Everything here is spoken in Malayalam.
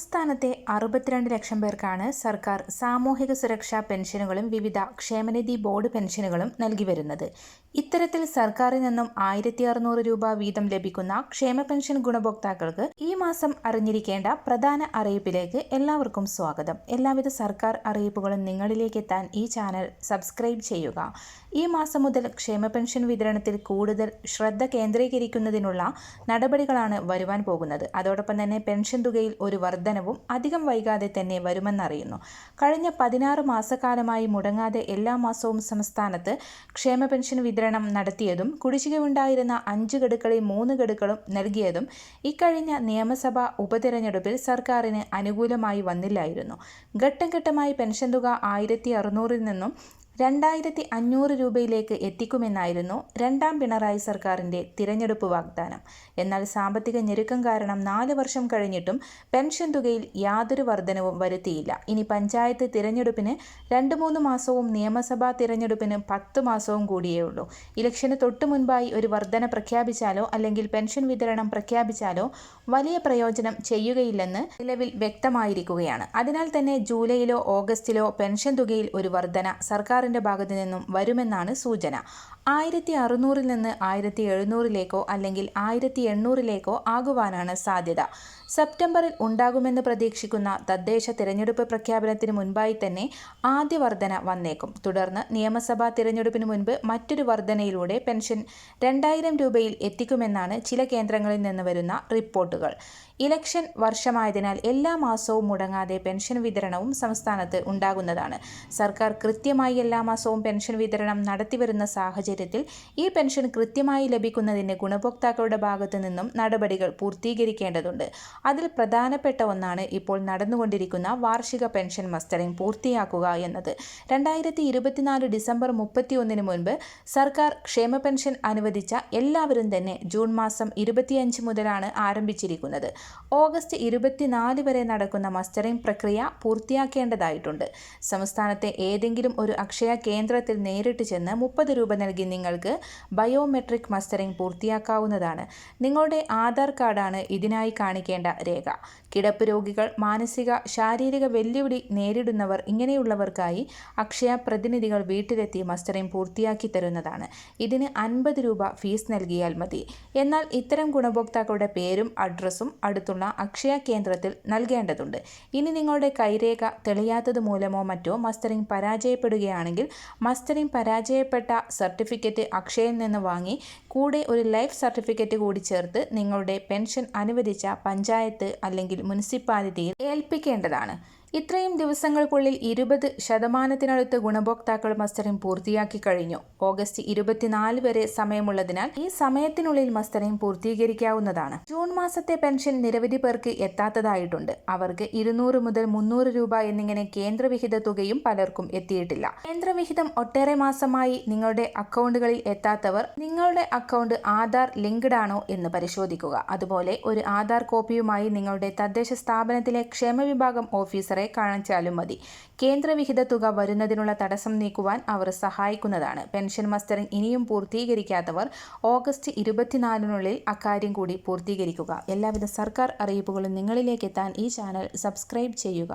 സംസ്ഥാനത്തെ അറുപത്തിരണ്ട് ലക്ഷം പേർക്കാണ് സർക്കാർ സാമൂഹിക സുരക്ഷാ പെൻഷനുകളും വിവിധ ക്ഷേമനിധി ബോർഡ് പെൻഷനുകളും നൽകി വരുന്നത്. ഇത്തരത്തിൽ സർക്കാരിൽ നിന്നും ആയിരത്തി അറുന്നൂറ് രൂപ വീതം ലഭിക്കുന്ന ക്ഷേമ പെൻഷൻ ഗുണഭോക്താക്കൾക്ക് ഈ മാസം അറിഞ്ഞിരിക്കേണ്ട പ്രധാന അറിയിപ്പിലേക്ക് എല്ലാവർക്കും സ്വാഗതം. എല്ലാവിധ സർക്കാർ അറിയിപ്പുകളും നിങ്ങളിലേക്ക് എത്താൻ ഈ ചാനൽ സബ്സ്ക്രൈബ് ചെയ്യുക. ഈ മാസം മുതൽ ക്ഷേമ പെൻഷൻ വിതരണത്തിൽ കൂടുതൽ ശ്രദ്ധ കേന്ദ്രീകരിക്കുന്നതിനുള്ള നടപടികളാണ് വരുവാൻ പോകുന്നത്. അതോടൊപ്പം തന്നെ പെൻഷൻ തുകയിൽ ഒരു വർധനവും അധികം വൈകാതെ തന്നെ വരുമെന്നറിയുന്നു. കഴിഞ്ഞ പതിനാറ് മാസക്കാലമായി മുടങ്ങാതെ എല്ലാ മാസവും സംസ്ഥാനത്ത് ക്ഷേമ പെൻഷൻ വിതരണം നടത്തിയതും കുടിശ്ശികയുണ്ടായിരുന്ന അഞ്ച് ഗഡുക്കളിൽ മൂന്ന് ഗഡുക്കളും നൽകിയതും ഇക്കഴിഞ്ഞ നിയമസഭാ ഉപതെരഞ്ഞെടുപ്പിൽ സർക്കാരിന് അനുകൂലമായി വന്നില്ലായിരുന്നു. ഘട്ടം ഘട്ടമായി പെൻഷൻ തുക ആയിരത്തി അറുന്നൂറിൽ നിന്നും രണ്ടായിരത്തി അഞ്ഞൂറ് രൂപയിലേക്ക് എത്തിക്കുമെന്നായിരുന്നു രണ്ടാം പിണറായി സർക്കാരിന്റെ തിരഞ്ഞെടുപ്പ് വാഗ്ദാനം. എന്നാൽ സാമ്പത്തിക ഞെരുക്കം കാരണം നാല് വർഷം കഴിഞ്ഞിട്ടും പെൻഷൻ തുകയിൽ യാതൊരു വർധനവും വരുത്തിയില്ല. ഇനി പഞ്ചായത്ത് തിരഞ്ഞെടുപ്പിന് രണ്ട് മൂന്ന് മാസവും നിയമസഭാ തിരഞ്ഞെടുപ്പിന് പത്ത് മാസവും കൂടിയേ ഉള്ളൂ. ഇലക്ഷന് തൊട്ടു മുൻപായി ഒരു വർധന പ്രഖ്യാപിച്ചാലോ അല്ലെങ്കിൽ പെൻഷൻ വിതരണം പ്രഖ്യാപിച്ചാലോ വലിയ പ്രയോജനം ചെയ്യുകയില്ലെന്ന് നിലവിൽ വ്യക്തമായിരിക്കുകയാണ്. അതിനാൽ തന്നെ ജൂലൈയിലോ ഓഗസ്റ്റിലോ പെൻഷൻ തുകയിൽ ഒരു വർധന സർക്കാർ സർക്കാരിന്റെ ഭാഗത്തു നിന്നും വരുമെന്നാണ് സൂചന. ആയിരത്തി അറുന്നൂറിൽ നിന്ന് ആയിരത്തി എഴുന്നൂറിലേക്കോ അല്ലെങ്കിൽ ആയിരത്തി എണ്ണൂറിലേക്കോ ആകുവാനാണ് സാധ്യത. സെപ്റ്റംബറിൽ ഉണ്ടാകുമെന്ന് പ്രതീക്ഷിക്കുന്ന തദ്ദേശ തിരഞ്ഞെടുപ്പ് പ്രഖ്യാപനത്തിന് മുൻപായി തന്നെ ആദ്യ വർധന വന്നേക്കും. തുടർന്ന് നിയമസഭാ തിരഞ്ഞെടുപ്പിന് മുൻപ് മറ്റൊരു വർധനയിലൂടെ പെൻഷൻ രണ്ടായിരം രൂപയിൽ എത്തിക്കുമെന്നാണ് ചില കേന്ദ്രങ്ങളിൽ നിന്ന് വരുന്ന റിപ്പോർട്ടുകൾ. ഇലക്ഷൻ വർഷമായതിനാൽ എല്ലാ മാസവും മുടങ്ങാതെ പെൻഷൻ വിതരണവും സംസ്ഥാനത്ത് ഉണ്ടാകുന്നതാണ്. സർക്കാർ കൃത്യമായി എല്ലാ മാസവും പെൻഷൻ വിതരണം നടത്തിവരുന്ന സാഹചര്യത്തിൽ ഈ പെൻഷൻ കൃത്യമായി ലഭിക്കുന്നതിന് ഗുണഭോക്താക്കളുടെ ഭാഗത്തു നിന്നും നടപടികൾ പൂർത്തീകരിക്കേണ്ടതുണ്ട്. അതിൽ പ്രധാനപ്പെട്ട ഒന്നാണ് ഇപ്പോൾ നടന്നുകൊണ്ടിരിക്കുന്ന വാർഷിക പെൻഷൻ മസ്റ്ററിംഗ് പൂർത്തിയാക്കുക എന്നത്. രണ്ടായിരത്തി ഇരുപത്തിനാല് ഡിസംബർ മുപ്പത്തിയൊന്നിന് മുൻപ് സർക്കാർ ക്ഷേമ പെൻഷൻ അനുവദിച്ച എല്ലാവരും തന്നെ ജൂൺ മാസം ഇരുപത്തിയഞ്ച് മുതലാണ് ആരംഭിച്ചിരിക്കുന്നത്. ഓഗസ്റ്റ് ഇരുപത്തിനാല് വരെ നടക്കുന്ന മസ്റ്ററിംഗ് പ്രക്രിയ പൂർത്തിയാക്കേണ്ടതായിട്ടുണ്ട്. സംസ്ഥാനത്തെ ഏതെങ്കിലും ഒരു അക്ഷയ കേന്ദ്രത്തിൽ നേരിട്ട് ചെന്ന് മുപ്പത് രൂപ നൽകി നിങ്ങൾക്ക് ബയോമെട്രിക് മസ്റ്ററിംഗ് പൂർത്തിയാക്കാവുന്നതാണ്. നിങ്ങളുടെ ആധാർ കാർഡാണ് ഇതിനായി കാണിക്കേണ്ട രേഖ. കിടപ്പ് രോഗികൾ മാനസിക ശാരീരിക വെല്ലുവിളി നേരിടുന്നവർ ഇങ്ങനെയുള്ളവർക്കായി അക്ഷയ പ്രതിനിധികൾ വീട്ടിലെത്തി മസ്റ്ററിംഗ് പൂർത്തിയാക്കി തരുന്നതാണ്. ഇതിന് അൻപത് രൂപ ഫീസ് നൽകിയാൽ മതി. എന്നാൽ ഇത്തരം ഗുണഭോക്താക്കളുടെ പേരും അഡ്രസ്സും അടുത്തുള്ള അക്ഷയ കേന്ദ്രത്തിൽ നൽകേണ്ടതുണ്ട്. ഇനി നിങ്ങളുടെ കൈരേഖ തെളിയാത്തത് മൂലമോ മറ്റോ മസ്റ്ററിംഗ് പരാജയപ്പെടുകയാണെങ്കിൽ മസ്റ്ററിംഗ് പരാജയപ്പെട്ട സർട്ടിഫിക്കറ്റ് അക്ഷയയിൽ നിന്ന് വാങ്ങി കൂടെ ഒരു ലൈഫ് സർട്ടിഫിക്കറ്റ് കൂടി ചേർത്ത് നിങ്ങളുടെ പെൻഷൻ അനുവദിച്ച പഞ്ചായത്ത് അല്ലെങ്കിൽ മുനിസിപ്പാലിറ്റിയിൽ ഏൽപ്പിക്കേണ്ടതാണ്. ഇത്രയും ദിവസങ്ങൾക്കുള്ളിൽ ഇരുപത് ശതമാനത്തിനടുത്ത് ഗുണഭോക്താക്കൾ മസ്റ്ററിംഗ് പൂർത്തിയാക്കി കഴിഞ്ഞു. ഓഗസ്റ്റ് ഇരുപത്തിനാല് വരെ സമയമുള്ളതിനാൽ ഈ സമയത്തിനുള്ളിൽ മസ്റ്ററിംഗ് പൂർത്തീകരിക്കാവുന്നതാണ്. ജൂൺ മാസത്തെ പെൻഷൻ നിരവധി പേർക്ക് എത്താത്തതായിട്ടുണ്ട്. അവർക്ക് ഇരുന്നൂറ് മുതൽ മുന്നൂറ് രൂപ എന്നിങ്ങനെ കേന്ദ്രവിഹിത തുകയും പലർക്കും എത്തിയിട്ടില്ല. കേന്ദ്രവിഹിതം ഒട്ടേറെ മാസമായി നിങ്ങളുടെ അക്കൗണ്ടുകളിൽ എത്താത്തവർ നിങ്ങളുടെ അക്കൗണ്ട് ആധാർ ലിങ്ക്ഡ് ആണോ എന്ന് പരിശോധിക്കുക. അതുപോലെ ഒരു ആധാർ കോപ്പിയുമായി നിങ്ങളുടെ തദ്ദേശ സ്ഥാപനത്തിലെ ക്ഷേമ വിഭാഗം ഓഫീസറെ ഓഫീസറെ കാണിച്ചാലും മതി. കേന്ദ്രവിഹിത തുക വരുന്നതിനുള്ള തടസ്സം നീക്കുവാൻ അവർ സഹായിക്കുന്നതാണ്. പെൻഷൻ മസ്റ്ററിംഗ് ഇനിയും പൂർത്തീകരിക്കാത്തവർ ഓഗസ്റ്റ് ഇരുപത്തിനാലിനുള്ളിൽ അക്കാര്യം കൂടി പൂർത്തീകരിക്കുക. എല്ലാവിധ സർക്കാർ അറിയിപ്പുകളും നിങ്ങളിലേക്ക് എത്താൻ ഈ ചാനൽ സബ്സ്ക്രൈബ് ചെയ്യുക.